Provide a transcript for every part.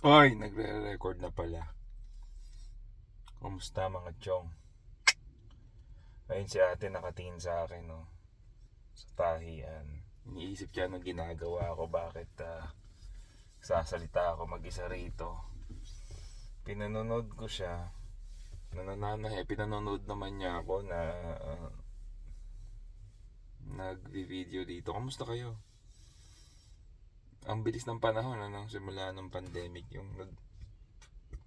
Oy, nagre-record na pala. Kumusta mga chong? Ayun si ate nakatingin sa akin, no? Sa tahian. Iniisip siya ng ginagawa ko, bakit ah, sasalita ako mag-isa rito. Pinanonood ko siya. Nanananahe, pinanonood naman niya ako na ah, nagvi-video dito. Kamusta kayo? Ang bilis ng panahon ano? Simula ng pandemic yung nag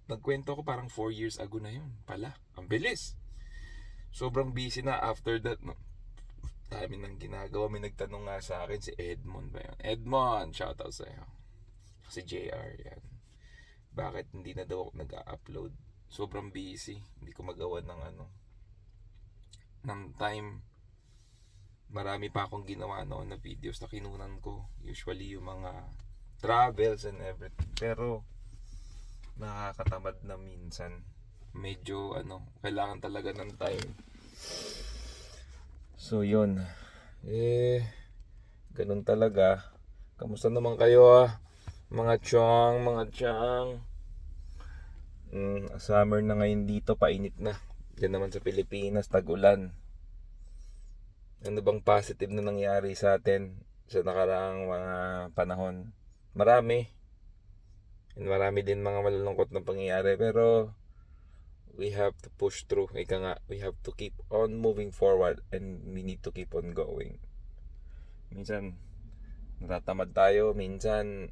nagkwento ko parang 4 years ago na yun. Pala ang bilis! Sobrang busy na after that no? Dami nang ginagawa. May nagtanong nga sa akin si Edmond ba yun? Edmond shout out sa iyo si JR yan. Bakit hindi na daw ako nag-upload sobrang busy. Hindi ko magawa ng ano ng time marami pa akong ginawa noon na videos na kinunan ko. Usually yung mga travels and everything. Pero nakakatamad na minsan. Medyo ano, kailangan talaga ng time. So yun. Eh, ganun talaga. Kamusta naman kayo ah? Mga chong, mga chang. Mm, summer na ngayon dito, painit na. Diyan naman sa Pilipinas, tag-ulan ano bang positive na nangyari sa atin sa nakaraang mga panahon. Marami. And marami din mga malulungkot na pangyayari. Pero we have to push through. Ika nga, we have to keep on moving forward and we need to keep on going. Minsan, natatamad tayo. Minsan,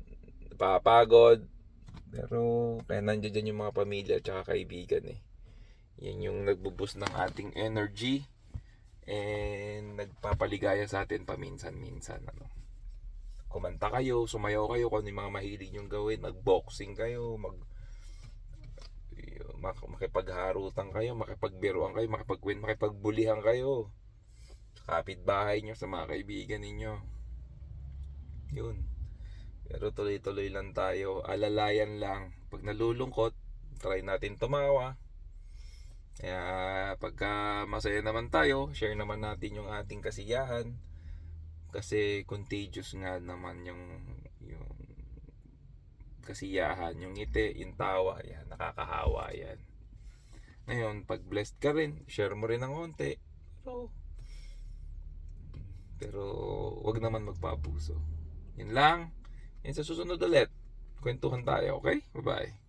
napapagod. Pero, kaya nandiyan yung mga pamilya at kaibigan eh. Yan yung nagbubus ng ating energy and nagpapaligaya sa atin paminsan-minsan ano. Kumanta kayo, sumayaw kayo kung ano yung mga mahilig nyong gawin, mag-boxing kayo, mag mak- makipagharutan kayo, makipagbiruan kayo, makipagwin, makipagbulihan kayo. Sa kapitbahay nyo, sa mga kaibigan ninyo. Yun. Pero tuloy-tuloy lang tayo. Alalayan lang. Pag nalulungkot, try natin tumawa. Kaya pagka masaya naman tayo, share naman natin yung ating kasiyahan. Kasi contagious nga naman yung yung kasiyahan, yung ngiti, yung tawa, yan, nakakahawa yan. Ngayon, pag blessed ka rin, share mo rin ng konti. Pero, pero wag naman magpapuso. Yun lang. Yan sa susunod ulit. Kwentuhan tayo, okay? Bye-bye.